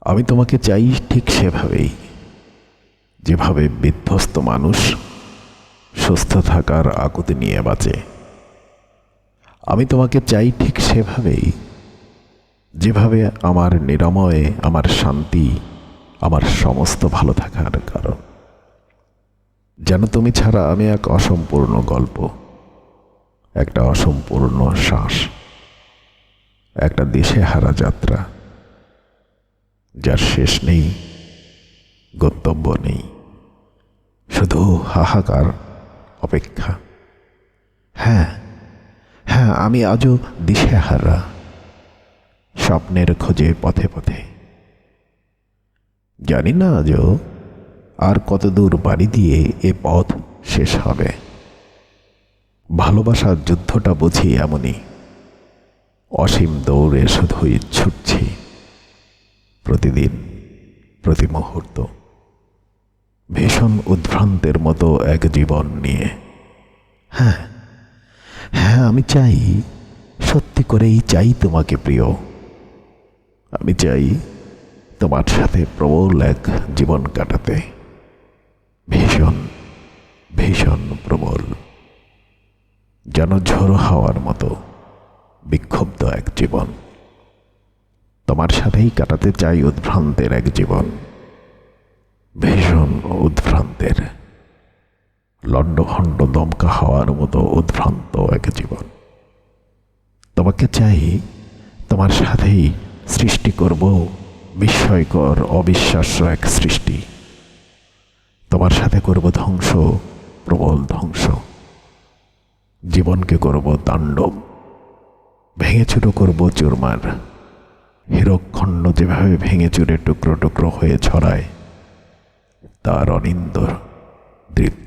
আমি তোমাকে চাই ঠিক সেভাবেই। যেভাবে বিধ্বস্ত মানুষ সুস্থ থাকার আকুতি নিয়ে বাঁচে। আমি তোমাকে চাই ঠিক সেভাবেই। যেভাবে আমার নিরাময়ে, আমার শান্তি, আমার সমস্ত ভালো থাকার কারণ। যেন তুমি ছাড়া আমি এক অসম্পূর্ণ গল্প, একটা অসম্পূর্ণ শ্বাস, একটা দেশে হারা যাত্রা। যার শেষ নেই, গন্তব্য নেই। শুধু হাহাকার অপেক্ষা। হ্যাঁ হ্যাঁ আমি আজও দিশেহারা, স্বপ্নের খোঁজে পথে পথে। জানি না আজও আর কত দূর বাড়ি দিয়ে এ পথ শেষ হবে। ভালোবাসার যুদ্ধটা বুঝি এমনই। অসীম দৌড়ে শুধুই ছুটছি। প্রতিদিন প্রতি মুহূর্ত ভীষণ উদ্ভ্রান্তের মতো এক জীবন নিয়ে। হ্যাঁ হ্যাঁ আমি চাই, সত্যি করেই চাই তোমাকে প্রিয়। আমি চাই তোমার সাথে প্রবল এক জীবন কাটাতে। ভীষণ ভীষণ প্রবল, যেন ঝোড়ো হাওয়ার মতো বিক্ষুব্ধ এক জীবন। তোমার সাথেই কাটাতে চাই উদ্ভ্রান্তের এক জীবন। ভীষণ উদ্ভ্রান্তের। লণ্ডভণ্ড দমকা হওয়ার মতো উদ্ভ্রান্ত এক জীবন। তোমাকে চাই তোমার সাথেই সৃষ্টি করব বিস্ময়কর, অবিশ্বাস্য এক সৃষ্টি। তোমার সাথে করব ধ্বংস, প্রবল ধ্বংস। জীবনকে করব তাণ্ডব। ভেঙে চুরো করব চুরমার। হিরক্ষণ্ড যেভাবে ভেঙে চুরে টুকরো টুকরো হয়ে ছড়ায় তার অনিন্দর দৃপ্ত।